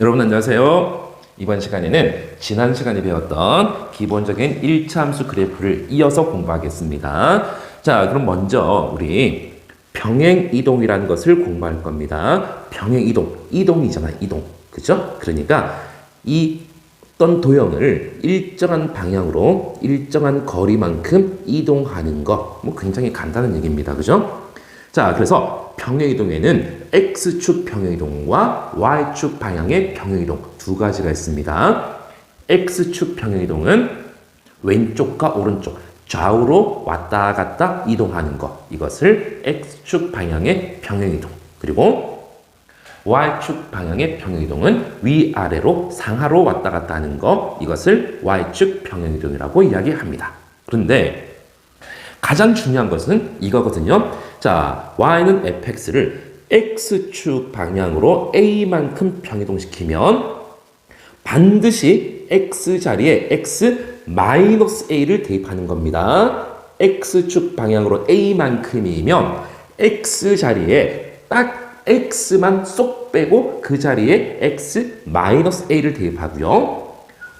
여러분 안녕하세요. 이번 시간에는 지난 시간에 배웠던 기본적인 1차 함수 그래프를 이어서 공부하겠습니다. 자, 그럼 먼저 우리 병행 이동이라는 것을 공부할 겁니다. 병행 이동, 이동이잖아, 이동. 그죠? 그러니까 이 어떤 도형을 일정한 방향으로 일정한 거리만큼 이동하는 거, 뭐 굉장히 간단한 얘기입니다. 그죠? 자, 그래서 평행이동에는 x축 평행이동과 y축 방향의 평행이동 두 가지가 있습니다. x축 평행이동은 왼쪽과 오른쪽 좌우로 왔다 갔다 이동하는 것 이것을 x축 방향의 평행이동 그리고 y축 방향의 평행이동은 위아래로 상하로 왔다 갔다 하는 것 이것을 y축 평행이동이라고 이야기합니다. 그런데 가장 중요한 것은 이거거든요. 자, y는 fx를 x축 방향으로 a만큼 평이동시키면 반드시 x 자리에 x 마이너스 a를 대입하는 겁니다. x축 방향으로 a만큼이면 x 자리에 딱 x만 쏙 빼고 그 자리에 x 마이너스 a를 대입하고요.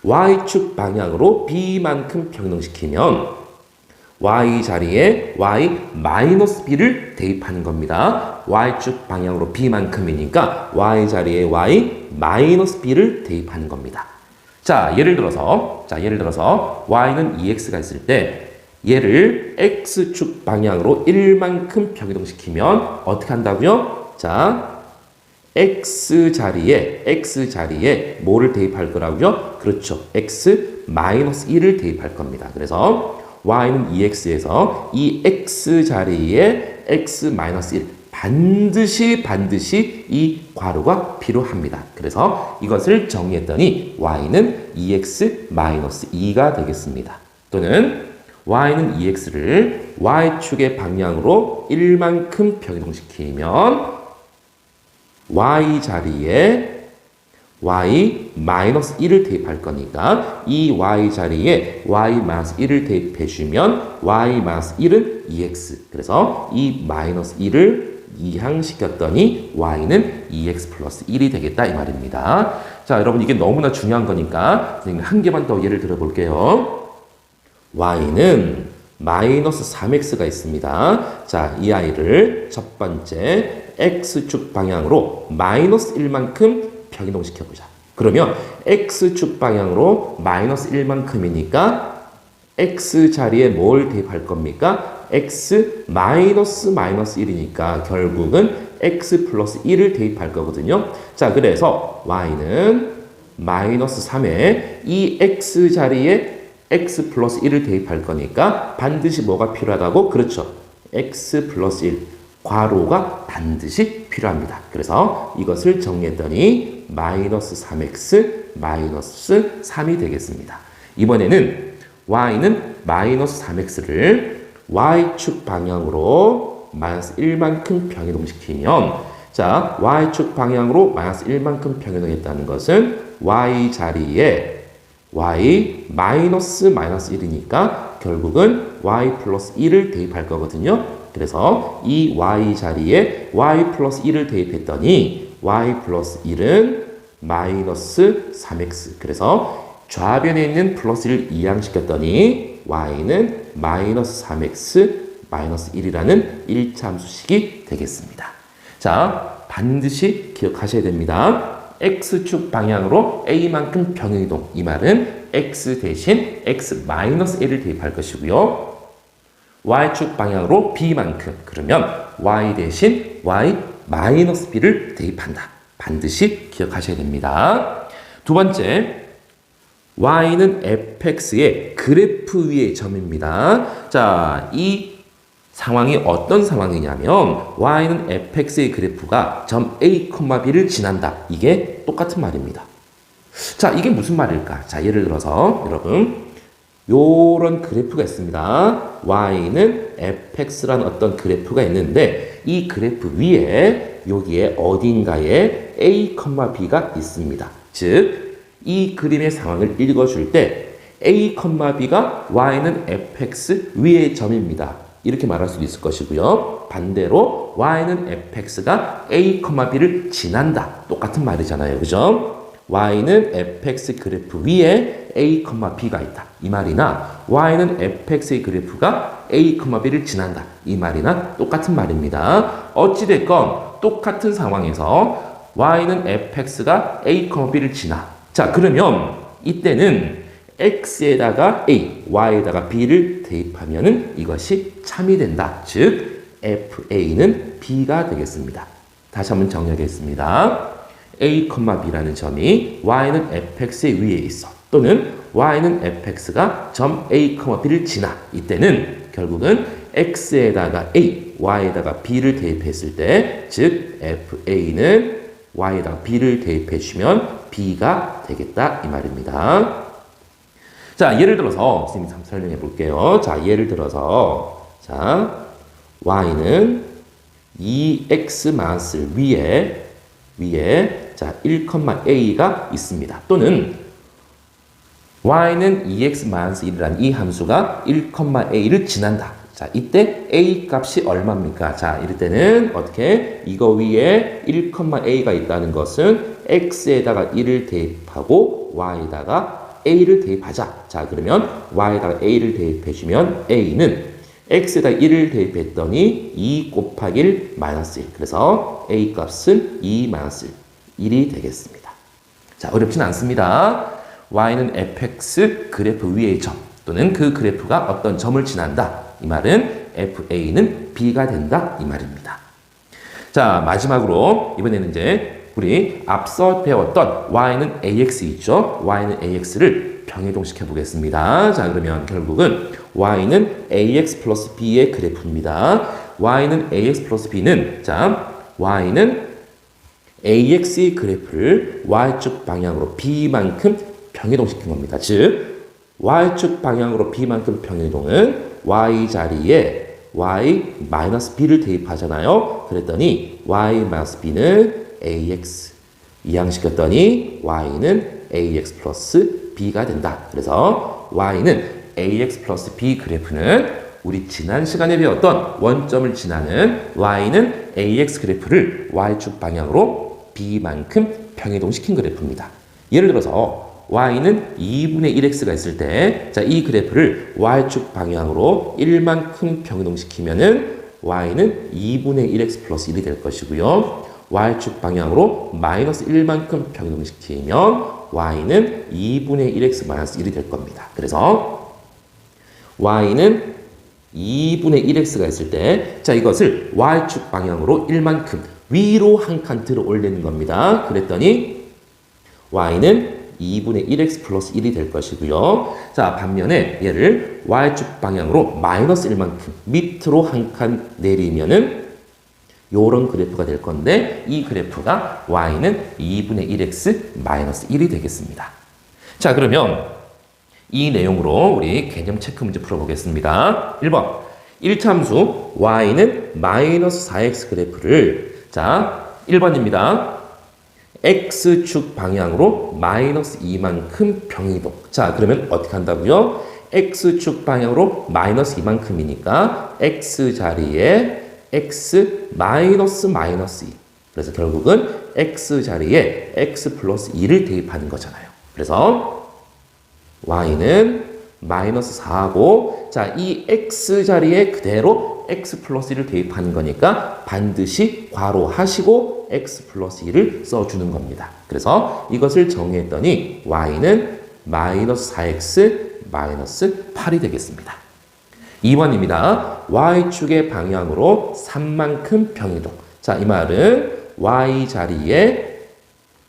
y축 방향으로 b만큼 평이동시키면 y 자리에 y 마이너스 b를 대입하는 겁니다. y축 방향으로 b만큼이니까 y 자리에 y 마이너스 b를 대입하는 겁니다. 자, 예를 들어서 자, 예를 들어서 y는 2x가 있을 때 얘를 x축 방향으로 1만큼 평이동시키면 어떻게 한다고요? 자, x 자리에 x 자리에 뭐를 대입할 거라고요? 그렇죠. x 마이너스 1을 대입할 겁니다. 그래서 y는 2x에서 이 x 자리에 x 1 반드시 반드시 이 괄호가 필요합니다. 그래서 이것을 정리했더니 y는 2x 2가 되겠습니다. 또는 y는 2x를 y축의 방향으로 1만큼 평이동시키면 y 자리에 y 마이너스 1을 대입할 거니까 이 y 자리에 y 마이너스 1을 대입해 주면 y 마이너스 1은 2x 그래서 이 마이너스 1을 이항시켰더니 y는 2x 플러스 1이 되겠다 이 말입니다. 자 여러분 이게 너무나 중요한 거니까 선생님 한 개만 더 예를 들어 볼게요. y는 마이너스 3x가 있습니다. 자, 이 아이를 첫 번째 x축 방향으로 마이너스 1만큼 평이동시켜 보자. 그러면 x축 방향으로 마이너스 1만큼이니까 x 자리에 뭘 대입할 겁니까? x 마이너스 마이너스 1이니까 결국은 x 플러스 1을 대입할 거거든요. 자, 그래서 y는 마이너스 3에 이 x 자리에 x 플러스 1을 대입할 거니까 반드시 뭐가 필요하다고? 그렇죠. x 플러스 1. 괄호가 반드시 필요합니다. 그래서 이것을 정리했더니 마이너스 3x 마이너스 3이 되겠습니다. 이번에는 y는 마이너스 3x를 y축 방향으로 마이너스 1만큼 평이동시키면 자 y축 방향으로 마이너스 1만큼 평이동했다는 것은 y 자리에 y 마이너스 마이너스 1이니까 결국은 y 플러스 1을 대입할 거거든요. 그래서 이 y 자리에 y 플러스 1을 대입했더니 y 플러스 1은 마이너스 3x. 그래서 좌변에 있는 플러스를 이항시켰더니 y는 마이너스 3x 마이너스 1이라는 1차 함수식이 되겠습니다. 자, 반드시 기억하셔야 됩니다. x축 방향으로 a만큼 평행이동. 이 말은 x 대신 x 마이너스 1을 대입할 것이고요. Y축 방향으로 b만큼. 그러면 y 대신 y 마이너스 b를 대입한다. 반드시 기억하셔야 됩니다. 두 번째, y는 fx의 그래프 위의 점입니다. 자, 이 상황이 어떤 상황이냐면 y는 fx의 그래프가 점 a, b를 지난다. 이게 똑같은 말입니다. 자, 이게 무슨 말일까? 자, 예를 들어서 여러분 요런 그래프가 있습니다. y는 fx라는 어떤 그래프가 있는데 이 그래프 위에 여기에 어딘가에 a, b가 있습니다. 즉 이 그림의 상황을 읽어줄 때 a, b가 y는 fx 위의 점입니다. 이렇게 말할 수도 있을 것이고요. 반대로 y는 fx가 a, b를 지난다. 똑같은 말이잖아요. 그죠? Y는 fx 그래프 위에 a, b가 있다. 이 말이나 y는 fx의 그래프가 a, b를 지난다. 이 말이나 똑같은 말입니다. 어찌됐건 똑같은 상황에서 y는 fx가 a, b를 지나. 자, 그러면 이때는 x에다가 a, y에다가 b를 대입하면은 이것이 참이 된다. 즉 fa는 b가 되겠습니다. 다시 한번 정리하겠습니다. A, b라는 점이 y는 fx의 위에 있어. 또는 y는 fx가 점 a, b를 지나. 이때는 결국은 x에다가 a, y에다가 b를 대입했을 때, 즉 fa는 y에다가 b를 대입해 주면 b가 되겠다 이 말입니다. 자, 예를 들어서 선생님이 한번 설명해 볼게요. 자, 예를 들어서 자, y는 2x 마스 위에 위에 자 1,a가 있습니다. 또는 y는 2x 마이너스 1이라는 이 함수가 1,a를 지난다. 자, 이때 a 값이 얼마입니까? 자, 이럴 때는 어떻게 이거 위에 1,a가 있다는 것은 x에다가 1을 대입하고 y에다가 a를 대입하자. 자, 그러면 y에다가 a를 대입해 주면 a는 x에다 1을 대입했더니 2 곱하기 1 마이너스 1. 그래서 a 값은 2 마이너스 1 이 되겠습니다. 자, 어렵진 않습니다. y는 fx 그래프 위의 점 또는 그 그래프가 어떤 점을 지난다. 이 말은 fa는 b가 된다. 이 말입니다. 자, 마지막으로 이번에는 이제 우리 앞서 배웠던 y는 ax 있죠? y는 ax를 병해동시켜 보겠습니다. 자, 그러면 결국은 y는 ax 플러스 b의 그래프입니다. y는 ax 플러스 b는 자, y는 ax의 그래프를 y축 방향으로 b만큼 병해동시킨 겁니다. 즉 y축 방향으로 b만큼 병해동은 y 자리에 y 마이너스 b를 대입하잖아요. 그랬더니 y 마이너스 b는 ax 이항시켰더니 y는 ax 플러스 b가 된다. 그래서 y는 ax 플러스 b 그래프는 우리 지난 시간에 배웠던 원점을 지나는 y는 ax 그래프를 y축 방향으로 b만큼 평이동시킨 그래프입니다. 예를 들어서 y는 2분의 1x가 있을 때, 자, 이 그래프를 y축 방향으로 1만큼 평이동시키면은 y는 2분의 1x 플러스 1이 될 것이고요. y축 방향으로 마이너스 1만큼 평이동시키면 y는 2분의 1x 마이너스 1이 될 겁니다. 그래서 y는 2분의 1x가 있을 때, 자, 이것을 y축 방향으로 1만큼 위로 한 칸 들어 올리는 겁니다. 그랬더니 y는 2분의 1x 플러스 1이 될 것이고요. 자, 반면에 얘를 y축 방향으로 마이너스 1만큼 밑으로 한 칸 내리면은 요런 그래프가 될 건데 이 그래프가 y는 2분의 1x 마이너스 1이 되겠습니다. 자, 그러면 이 내용으로 우리 개념 체크 문제 풀어보겠습니다. 1번 1참수 y는 마이너스 4x 그래프를 자 1번입니다. x축 방향으로 마이너스 2만큼 병이동. 자 그러면 어떻게 한다고요? x축 방향으로 마이너스 2만큼이니까 x 자리에 x 마이너스 마이너스 2. 그래서 결국은 x 자리에 x 플러스 2를 대입하는 거잖아요. 그래서 y는 마이너스 4하고 자, 이 x 자리에 그대로 x 플러스 1을 대입하는 거니까 반드시 괄호 하시고 x 플러스 1을 써주는 겁니다. 그래서 이것을 정의했더니 y는 마이너스 4x 마이너스 8이 되겠습니다. 2번입니다. y축의 방향으로 3만큼 평이동. 자, 이 말은 y 자리에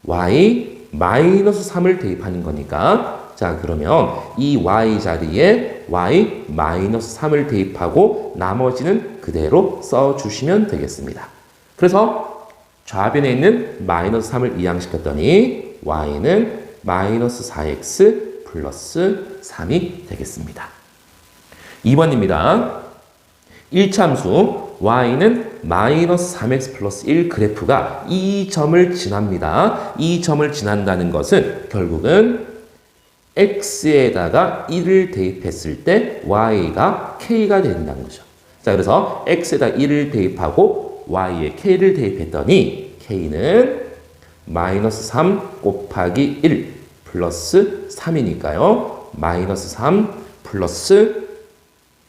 y 마이너스 3을 대입하는 거니까 자 그러면 이 y 자리에 y 마이너스 3을 대입하고 나머지는 그대로 써주시면 되겠습니다. 그래서 좌변에 있는 마이너스 3을 이항시켰더니 y는 마이너스 4x 플러스 3이 되겠습니다. 2번입니다. 1참수 y는 마이너스 3x 플러스 1 그래프가 이 점을 지납니다. 이 점을 지난다는 것은 결국은 x에다가 1을 대입했을 때 y가 k가 된다는 거죠. 자, 그래서 x에다 1을 대입하고 y에 k를 대입했더니 k는 마이너스 3 곱하기 1 플러스 3이니까요. 마이너스 3 플러스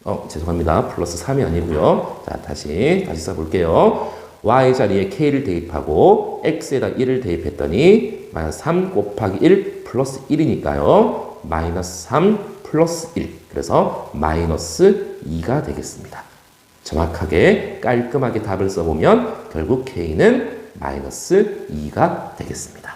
어, 죄송합니다. 플러스 3이 아니고요. 자, 다시 다시 써 볼게요. y 자리에 k를 대입하고 x에다 1을 대입했더니 마이너스 3 곱하기 1 플러스 1이니까요. 마이너스 3 플러스 1. 그래서 마이너스 2가 되겠습니다. 정확하게 깔끔하게 답을 써보면 결국 k는 마이너스 2가 되겠습니다.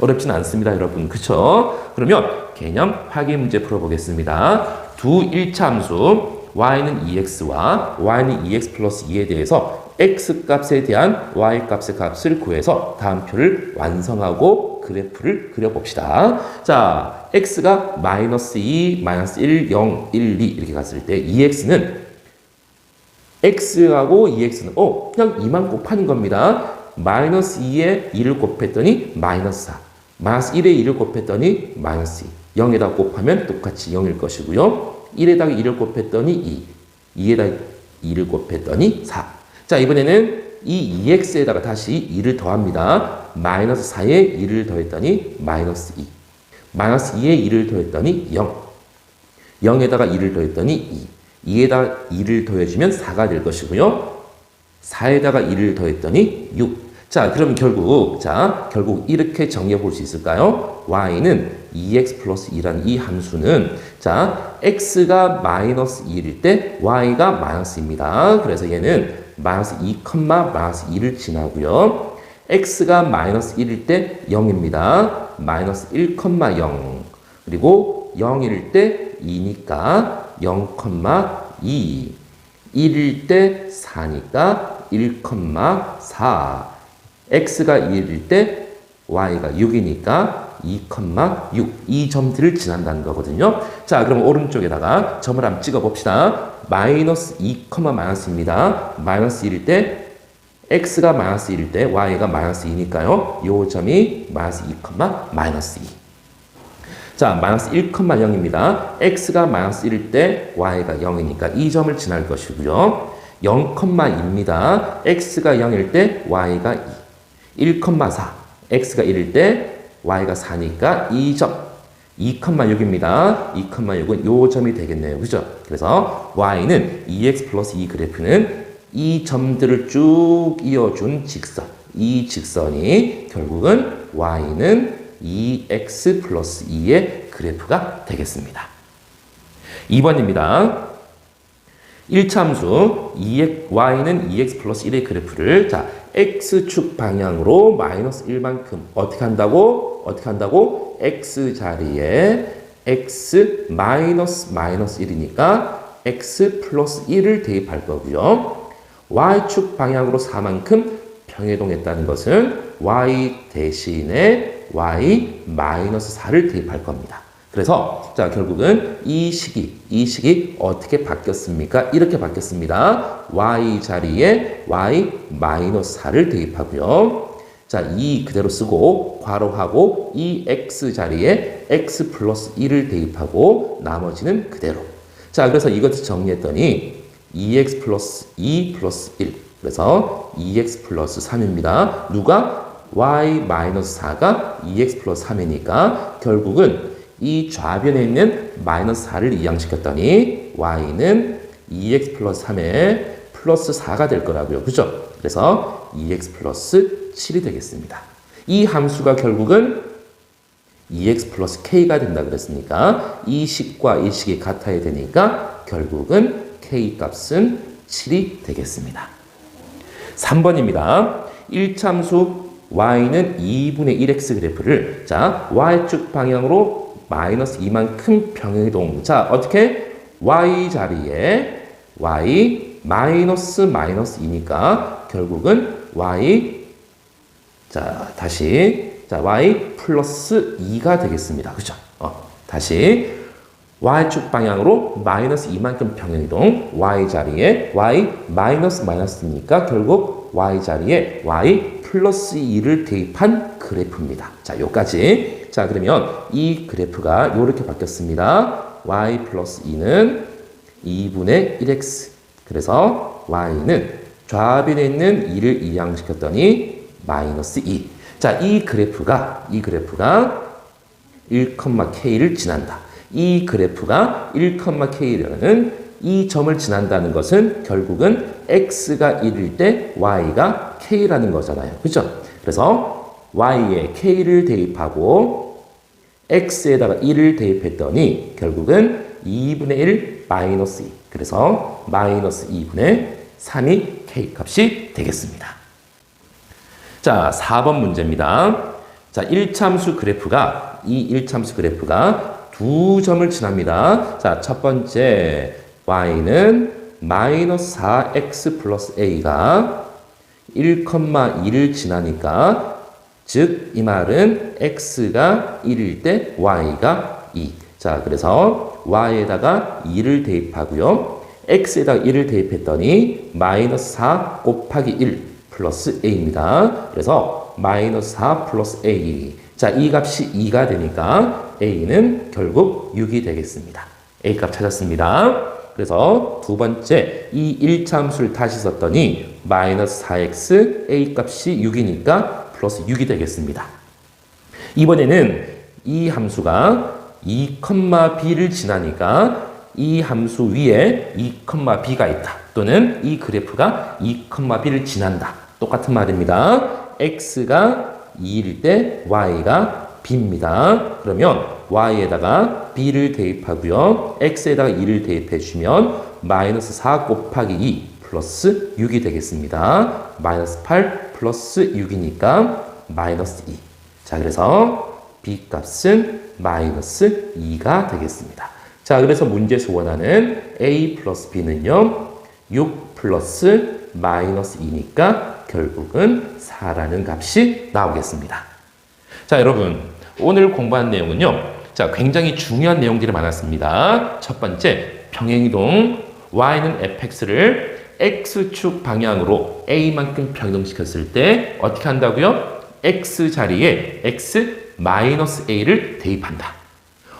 어렵진 않습니다, 여러분. 그쵸? 그러면 개념 확인 문제 풀어보겠습니다. 두 일차함수 y는 2x와 y는 2x 플러스 2에 대해서 x 값에 대한 y 값의 값을 구해서 다음 표를 완성하고 그래프를 그려봅시다. 자, x가 마이너스 2, 마이너스 1, 0, 1, 2 이렇게 갔을 때 2x는 x하고 2x는 어 그냥 2만 곱하는 겁니다. 마이너스 2에 2를 곱했더니 마이너스 4. 마이너스 1에 2를 곱했더니 마이너스 2. 0에다 곱하면 똑같이 0일 것이고요. 1에다가 2를 곱했더니 2. 2에다 2를 곱했더니 4. 자, 이번에는 이 2x에다가 다시 2를 더합니다. 마이너스 4에 2를 더했더니 마이너스 2. 마이너스 2에 2를 더했더니 0. 0에다가 2를 더했더니 2. 2에다 2를 더해주면 4가 될 것이고요. 4에다가 2를 더했더니 6. 자, 그럼 결국, 자, 결국 이렇게 정리해 볼 수 있을까요? y는 2x 플러스 2라는 이 함수는, 자, x가 마이너스 2일 때 y가 마이너스입니다. 그래서 얘는 마이너스 2, 마이너스 2를 지나고요. x가 마이너스 1일 때 0입니다. 마이너스 1, 0. 그리고 0일 때 2니까 0,2. 1일 때 4니까 1,4. x가 1일 때 y가 6이니까 2,6. 이 점들을 지난다는 거거든요. 자, 그럼 오른쪽에다가 점을 한번 찍어 봅시다. 마이너스 2, 마이너스입니다. 마이너스 1일 때 x가 마이너스 1일 때 y가 마이너스 2니까요. 요 점이 마이너스 2, 마이너스 2. 자, 마이너스 1,0입니다. x가 마이너스 1일 때 y가 0이니까 이 점을 지날 것이고요. 0,2입니다. x가 0일 때 y가 2. 1,4. x가 1일 때 y가 4니까 2점. 2,6입니다. 2,6은 요 점이 되겠네요. 그죠? 그래서 y는 2x 플러스 2 그래프는 이 점들을 쭉 이어준 직선. 이 직선이 결국은 y는 2x 플러스 2의 그래프가 되겠습니다. 2번입니다. 1참수 2x, y는 2x 플러스 1의 그래프를 자 x축 방향으로 마이너스 1만큼 어떻게 한다고? 어떻게 한다고? x 자리에 x 마이너스 마이너스 1이니까 x 플러스 1을 대입할 거고요. y축 방향으로 4만큼 평행이동했다는 것은 y 대신에 y 마이너스 4를 대입할 겁니다. 그래서 자 결국은 이 식이 이 식이 어떻게 바뀌었습니까? 이렇게 바뀌었습니다. y 자리에 y 마이너스 4를 대입하고요. 자, 이 그대로 쓰고 괄호하고 이 x 자리에 x 플러스 1을 대입하고 나머지는 그대로. 자, 그래서 이것을 정리했더니 2x 플러스 2 플러스 1. 그래서 2x 플러스 3입니다. 누가? y 마이너스 4가 2x 플러스 3이니까 결국은 이 좌변에 있는 마이너스 4를 이항시켰더니 y는 2x 플러스 3에 플러스 4가 될 거라고요. 그죠? 그래서 2x 플러스 7이 되겠습니다. 이 함수가 결국은 2x 플러스 k가 된다 그랬으니까 이 식과 이 식이 같아야 되니까 결국은 k 값은 7이 되겠습니다. 3번입니다. 1참수 y는 2분의 1x 그래프를 자 y축 방향으로 마이너스 2만큼 평행이동 자 어떻게? y 자리에 y 마이너스 마이너스 2니까 결국은 y 자 다시. 자 y 플러스 2가 되겠습니다. 그죠? 어, 다시. y축 방향으로 마이너스 2만큼 평행이동. y 자리에 y 마이너스 마이너스니까 결국 y 자리에 y 플러스 2를 대입한 그래프입니다. 자, 요까지. 자, 그러면 이 그래프가 이렇게 바뀌었습니다. y 플러스 2는 2분의 1x. 그래서 y는 좌변에 있는 2를 이항시켰더니 마이너스 2. 자, 이 그래프가 이 그래프가 1,k를 지난다. 이 그래프가 1,k라는 이 점을 지난다는 것은 결국은 x가 1일 때 y가 k라는 거잖아요. 그죠? 그래서 y에 k를 대입하고 x에다가 1을 대입했더니 결국은 2분의 1 마이너스 2. 그래서 마이너스 2분의 3이 k 값이 되겠습니다. 자, 4번 문제입니다. 자, 1참수 그래프가 이 1참수 그래프가 두 점을 지납니다. 자, 첫 번째 y는 마이너스 4x 플러스 a가 1,2를 지나니까 즉 이 말은 x가 1일 때 y가 2. 자, 그래서 y에다가 2를 대입하고요. x에다가 1을 대입했더니 마이너스 4 곱하기 1 플러스 a입니다. 그래서 마이너스 4 플러스 a. 자, 이 값이 2가 되니까 a는 결국 6이 되겠습니다. a 값 찾았습니다. 그래서 두 번째 이 1참수를 다시 썼더니 마이너스 4x a 값이 6이니까 플러스 6이 되겠습니다. 이번에는 이 함수가 2,b를 지나니까 이 함수 위에 2,b가 있다. 또는 이 그래프가 2,b를 지난다. 똑같은 말입니다. x가 2일 때 y가 b입니다. 그러면 y에다가 b를 대입하고요. x에다가 2를 대입해 주면 마이너스 4 곱하기 2 플러스 6이 되겠습니다. 마이너스 8 플러스 6이니까 마이너스 2. 자, 그래서 b 값은 마이너스 2가 되겠습니다. 자, 그래서 문제에서 원하는 a 플러스 b는요. 6 플러스 마이너스 2니까 결국은 4라는 값이 나오겠습니다. 자, 여러분. 오늘 공부한 내용은요. 자, 굉장히 중요한 내용들이 많았습니다. 첫 번째, 평행이동 y는 fx를 x축 방향으로 a만큼 변동시켰을 때 어떻게 한다고요? x 자리에 x 마이너스 a를 대입한다.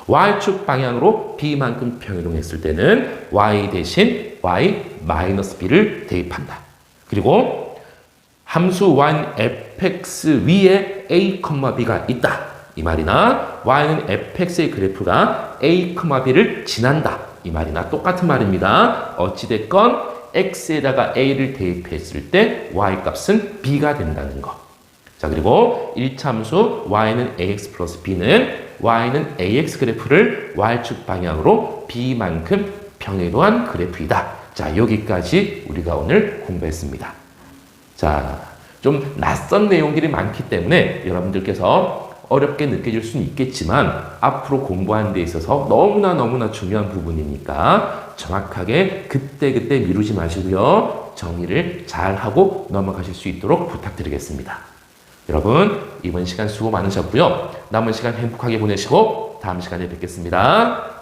y축 방향으로 b만큼 평이동했을 때는 y 대신 y 마이너스 b를 대입한다. 그리고 함수 y fx 위에 a, b가 있다. 이 말이나 y는 fx의 그래프가 a, b를 지난다. 이 말이나 똑같은 말입니다. 어찌됐건 x에다가 a를 대입했을 때 y 값은 b가 된다는 거. 자, 그리고 1참수 y는 ax 플러스 b는 y는 ax 그래프를 y축 방향으로 b만큼 평행도한 그래프이다. 자, 여기까지 우리가 오늘 공부했습니다. 자, 좀 낯선 내용들이 많기 때문에 여러분들께서 어렵게 느껴질 수는 있겠지만 앞으로 공부하는 데 있어서 너무나 너무나 중요한 부분이니까 정확하게 그때그때 미루지 마시고요. 정리를 잘 하고 넘어가실 수 있도록 부탁드리겠습니다. 여러분, 이번 시간 수고 많으셨고요. 남은 시간 행복하게 보내시고 다음 시간에 뵙겠습니다.